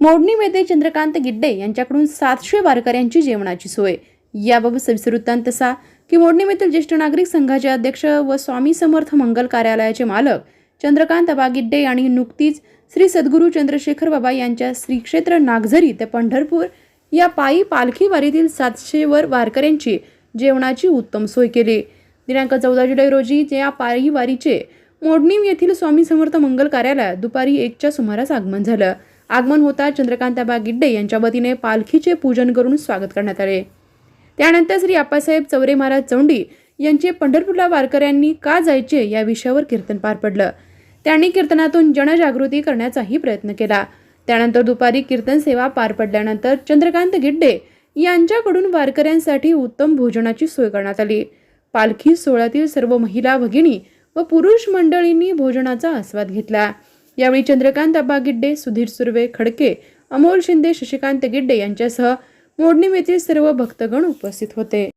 मोडणी येथे चंद्रकांत गिड्डे यांच्याकडून सातशे वारकऱ्यांची जेवणाची सोय. याबाबत सविस्तर वृत्तांत असा की मोडणीमेतील ज्येष्ठ नागरिक संघाचे अध्यक्ष व स्वामी समर्थ मंगल कार्यालयाचे मालक चंद्रकांत अबा गिड्डे आणि नुकतीच श्री सद्गुरू चंद्रशेखर बाबा यांच्या श्रीक्षेत्र नागझरी ते पंढरपूर या पायी पालखी वारीतील सातशे वर वारकऱ्यांची जेवणाची उत्तम सोय केली. दिनांक चौदा जुलै रोजी या पायी वारीचे मोडणीम येथील स्वामी समर्थ मंगल कार्यालयात दुपारी एकच्या सुमारास आगमन झालं. आगमन होता चंद्रकांताबा गिड्डे यांच्या वतीने पालखीचे पूजन करून स्वागत करण्यात आले. त्यानंतर श्री आप्पासाहेब चौरे महाराज चौंडी यांचे पंढरपूरला वारकऱ्यांनी का जायचे या विषयावर कीर्तन पार पडलं. त्यांनी कीर्तनातून जनजागृती करण्याचाही प्रयत्न केला. त्यानंतर दुपारी कीर्तन सेवा पार पडल्यानंतर चंद्रकांत गिड्डे यांच्याकडून वारकऱ्यांसाठी उत्तम भोजनाची सोय करण्यात आली. पालखी सोहळ्यातील सर्व महिला भगिनी व पुरुष मंडळींनी भोजनाचा आस्वाद घेतला. यावेळी चंद्रकांत अब्बा गिड्डे सुधीर सुर्वे खडके अमोल शिंदे शशिकांत गिड्डे यांच्यासह मोडणीमेतील सर्व भक्तगण उपस्थित होते.